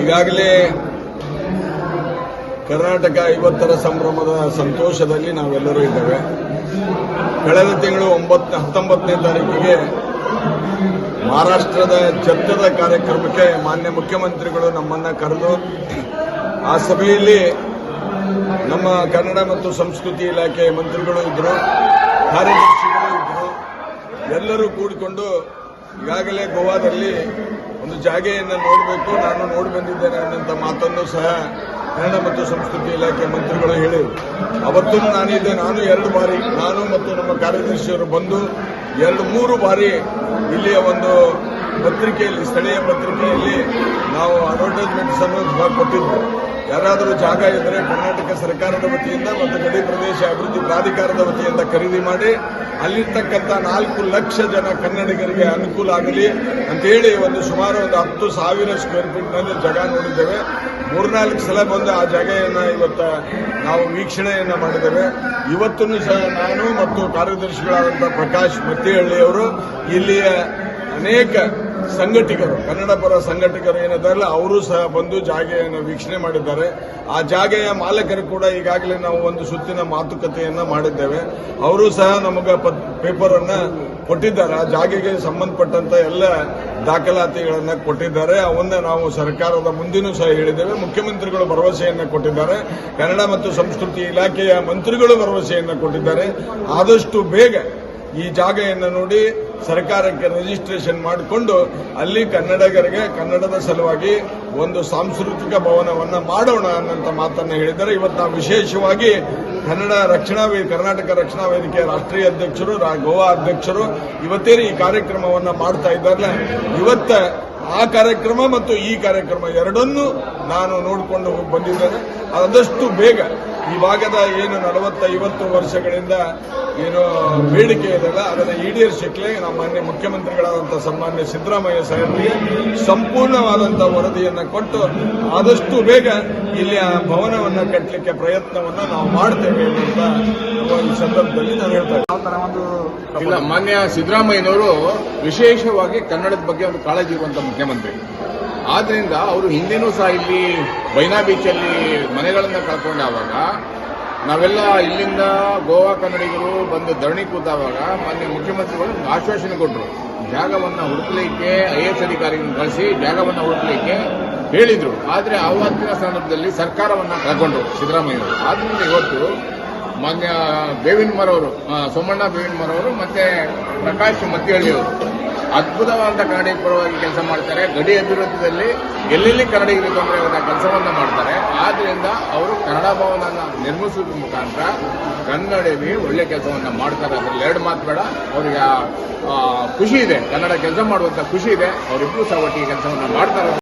ಈಗಾಗಲೇ ಕರ್ನಾಟಕ ಐವತ್ತರ ಸಂಭ್ರಮದ ಸಂತೋಷದಲ್ಲಿ ನಾವೆಲ್ಲರೂ ಇದ್ದೇವೆ. ಕಳೆದ ತಿಂಗಳು ಒಂಬತ್ತು, ಹತ್ತೊಂಬತ್ತನೇ ತಾರೀಕಿಗೆ ಮಹಾರಾಷ್ಟ್ರದ ಚತ್ತದ ಕಾರ್ಯಕ್ರಮಕ್ಕೆ ಮಾನ್ಯ ಮುಖ್ಯಮಂತ್ರಿಗಳು ನಮ್ಮನ್ನು ಕರೆದು ಆ ಸಭೆಯಲ್ಲಿ ನಮ್ಮ ಕನ್ನಡ ಮತ್ತು ಸಂಸ್ಕೃತಿ ಇಲಾಖೆ ಮಂತ್ರಿಗಳು ಇದ್ದರು ಕಾರ್ಯದರ್ಶಿಗಳು ಇದ್ದರು ಎಲ್ಲರೂ ಕೂಡಿಕೊಂಡು ಈಗಾಗಲೇ ಗೋವಾದಲ್ಲಿ ಒಂದು ಜಾಗೆಯನ್ನು ನೋಡಬೇಕು, ನಾನು ನೋಡಿ ಬಂದಿದ್ದೇನೆ ಅನ್ನೋಂಥ ಮಾತನ್ನು ಸಹ ಕನ್ನಡ ಮತ್ತು ಸಂಸ್ಕೃತಿ ಇಲಾಖೆ ಮಂತ್ರಿಗಳು ಹೇಳಿದರು. ಅವತ್ತೂ ನಾನಿದ್ದೆ ನಾನು ಎರಡು ಬಾರಿ, ನಾನು ಮತ್ತು ನಮ್ಮ ಕಾರ್ಯದರ್ಶಿಯವರು ಬಂದು ಎರಡು ಮೂರು ಬಾರಿ ಇಲ್ಲಿಯ ಒಂದು ಪತ್ರಿಕೆಯಲ್ಲಿ, ಸ್ಥಳೀಯ ಪತ್ರಿಕೆಯಲ್ಲಿ ನಾವು ಅಡ್ವರ್ಟೈಸ್ಮೆಂಟ್ಸ್ ಅನ್ನು ಕೊಟ್ಟಿದ್ದು ಯಾರಾದರೂ ಜಾಗ ಇದ್ದರೆ ಕರ್ನಾಟಕ ಸರ್ಕಾರದ ವತಿಯಿಂದ ಮತ್ತು ಗಡಿ ಪ್ರದೇಶ ಅಭಿವೃದ್ಧಿ ಪ್ರಾಧಿಕಾರದ ವತಿಯಿಂದ ಖರೀದಿ ಮಾಡಿ, ಅಲ್ಲಿರ್ತಕ್ಕಂಥ ನಾಲ್ಕು ಲಕ್ಷ ಜನ ಕನ್ನಡಿಗರಿಗೆ ಅನುಕೂಲ ಆಗಲಿ ಅಂತೇಳಿ ಒಂದು ಸುಮಾರು ಒಂದು ಹತ್ತು ಸಾವಿರ ಸ್ಕ್ವೇರ್ ಫೀಟ್ನಲ್ಲಿ ಜಾಗ ನೋಡಿದ್ದೇವೆ. ಮೂರ್ನಾಲ್ಕು ಸಲ ಬಂದು ಆ ಜಾಗೆಯನ್ನು ಇವತ್ತು ನಾವು ವೀಕ್ಷಣೆಯನ್ನು ಮಾಡಿದ್ದೇವೆ. ಇವತ್ತೂ ಸಹ ನಾನು ಮತ್ತು ಕಾರ್ಯದರ್ಶಿಗಳಾದಂಥ ಪ್ರಕಾಶ್ ಮತ್ತಿಹಳ್ಳಿಯವರು ಇಲ್ಲಿಯ ಅನೇಕ ಸಂಘಟಕರು ಕನ್ನಡ ಪರ ಸಂಘಟಕರು ಏನಿದಾರಲ್ಲ ಅವರು ಸಹ ಬಂದು ಜಾಗೆಯನ್ನು ವೀಕ್ಷಣೆ ಮಾಡಿದ್ದಾರೆ. ಆ ಜಾಗೆಯ ಮಾಲಕರು ಕೂಡ ಈಗಾಗಲೇ ನಾವು ಒಂದು ಸುತ್ತಿನ ಮಾತುಕತೆಯನ್ನ ಮಾಡಿದ್ದೇವೆ. ಅವರು ಸಹ ನಮಗೆ ಪೇಪರ್ ಅನ್ನ ಕೊಟ್ಟಿದ್ದಾರೆ. ಆ ಜಾಗೆಗೆ ಸಂಬಂಧಪಟ್ಟಂತ ಎಲ್ಲ ದಾಖಲಾತಿಗಳನ್ನ ಕೊಟ್ಟಿದ್ದಾರೆ. ಅವನ್ನ ನಾವು ಸರ್ಕಾರದ ಮುಂದಿನೂ ಸಹ ಹೇಳಿದ್ದೇವೆ. ಮುಖ್ಯಮಂತ್ರಿಗಳು ಭರವಸೆಯನ್ನ ಕೊಟ್ಟಿದ್ದಾರೆ. ಕನ್ನಡ ಮತ್ತು ಸಂಸ್ಕೃತಿ ಇಲಾಖೆಯ ಮಂತ್ರಿಗಳು ಭರವಸೆಯನ್ನ ಕೊಟ್ಟಿದ್ದಾರೆ. ಆದಷ್ಟು ಬೇಗ ಈ ಜಾಗೆಯನ್ನು ನೋಡಿ ಸರ್ಕಾರಕ್ಕೆ ರಿಜಿಸ್ಟ್ರೇಷನ್ ಮಾಡಿಕೊಂಡು ಅಲ್ಲಿ ಕನ್ನಡಿಗರಿಗೆ, ಕನ್ನಡದ ಸಲುವಾಗಿ ಒಂದು ಸಾಂಸ್ಕೃತಿಕ ಭವನವನ್ನು ಮಾಡೋಣ ಅನ್ನಂತ ಮಾತನ್ನು ಹೇಳಿದ್ದಾರೆ. ಇವತ್ತು ನಾವು ವಿಶೇಷವಾಗಿ ಕನ್ನಡ ರಕ್ಷಣಾ ಕರ್ನಾಟಕ ರಕ್ಷಣಾ ವೇದಿಕೆಯ ರಾಷ್ಟ್ರೀಯ ಅಧ್ಯಕ್ಷರು ಗೋವಾ ಅಧ್ಯಕ್ಷರು ಇವತ್ತೇ ಈ ಕಾರ್ಯಕ್ರಮವನ್ನು ಮಾಡ್ತಾ ಇದ್ದಾರೆ ಇವತ್ತ ಆ ಕಾರ್ಯಕ್ರಮ ಮತ್ತು ಈ ಕಾರ್ಯಕ್ರಮ ಎರಡನ್ನೂ ನಾನು ನೋಡಿಕೊಂಡು ಬಂದಿದ್ದೇನೆ. ಆದಷ್ಟು ಬೇಗ ಈ ಭಾಗದ ಏನು ನಲವತ್ತೈವತ್ತು ವರ್ಷಗಳಿಂದ ಏನು ಬೇಡಿಕೆ ಇದೆಲ್ಲ ಅದನ್ನು ಈಡೇರಿಸಲಿಕ್ಕೆ ನಮ್ಮ ಮಾನ್ಯ ಮುಖ್ಯಮಂತ್ರಿಗಳಾದಂಥ ಸನ್ಮಾನ್ಯ ಸಿದ್ದರಾಮಯ್ಯ ಸಾಹೇಬರಿಗೆ ಸಂಪೂರ್ಣವಾದಂಥ ವರದಿಯನ್ನು ಕೊಟ್ಟು ಆದಷ್ಟು ಬೇಗ ಇಲ್ಲಿ ಆ ಭವನವನ್ನು ಕಟ್ಟಲಿಕ್ಕೆ ಪ್ರಯತ್ನವನ್ನ ನಾವು ಮಾಡ್ತೇವೆ ಅಂತ ಈ ಸಂದರ್ಭದಲ್ಲಿ ನಾನು ಹೇಳ್ತೇನೆ ಇಲ್ಲ ಮಾನ್ಯ ಸಿದ್ದರಾಮಯ್ಯನವರು ವಿಶೇಷವಾಗಿ ಕನ್ನಡದ ಬಗ್ಗೆ ಒಂದು ಕಾಳಜಿ ಇರುವಂತ ಮುಖ್ಯಮಂತ್ರಿ. ಆದ್ರಿಂದ ಅವರು ಹಿಂದೆನೂ ಸಹ ಇಲ್ಲಿ ಬೈನಾ ಬೀಚಲ್ಲಿ ಮನೆಗಳನ್ನ ಕಳ್ಕೊಂಡಾವಾಗ ನಾವೆಲ್ಲ ಇಲ್ಲಿಂದ ಗೋವಾ ಕನ್ನಡಿಗರು ಬಂದು ಧರಣಿ ಕೂತಾವಾಗ ಮಾನ್ಯ ಮುಖ್ಯಮಂತ್ರಿಗಳು ಆಶ್ವಾಸನೆ ಕೊಟ್ಟರು ಜಾಗವನ್ನು ಹುಡುಕಲಿಕ್ಕೆ ಐ ಎಸ್ ಅಧಿಕಾರಿಗಳನ್ನು ಕಳಿಸಿ ಜಾಗವನ್ನು ಹುಡುಕಲಿಕ್ಕೆ ಹೇಳಿದರು. ಆದರೆ ಅವತ್ತಿನ ಸಂದರ್ಭದಲ್ಲಿ ಸರ್ಕಾರವನ್ನು ಕಳ್ಕೊಂಡ್ರು ಸಿದ್ದರಾಮಯ್ಯವರು ಆದ್ರಿಂದ ಇವತ್ತು ಮಾನ್ಯ ಬೇವಿನ ಮರವರು ಸೋಮಣ್ಣ ಬೇವಿನಮರವರು ಮತ್ತೆ ಪ್ರಕಾಶ್ ಮತ್ತಿಹಳ್ಳಿಯವರು ಅದ್ಭುತವಾದ ಕನ್ನಡಿಗ ಪರವಾಗಿ ಕೆಲಸ ಮಾಡ್ತಾರೆ. ಗಡಿ ಅಭಿವೃದ್ಧಿಯಲ್ಲಿ ಎಲ್ಲೆಲ್ಲಿ ಕನ್ನಡಿಗರು ತೊಂದರೆ ಆಗುತ್ತೆ ಕೆಲಸವನ್ನು ಮಾಡ್ತಾರೆ. ಆದ್ರಿಂದ ಅವರು ಕನ್ನಡ ಭವನ ನಿರ್ಮಿಸೋದ್ರ ಮುಖಾಂತರ ಕನ್ನಡವಿ ಒಳ್ಳೆ ಕೆಲಸವನ್ನು ಮಾಡ್ತಾರೆ. ಅದರಲ್ಲಿ ಎರಡು ಮಾತು ಬೇಡ. ಅವರಿಗೆ ಖುಷಿ ಇದೆ. ಕನ್ನಡ ಕೆಲಸ ಮಾಡುವಂತ ಖುಷಿ ಇದೆ. ಅವರಿಬ್ರು ಸಹ ಒಟ್ಟಿಗೆ ಕೆಲಸವನ್ನು ಮಾಡ್ತಾರೆ.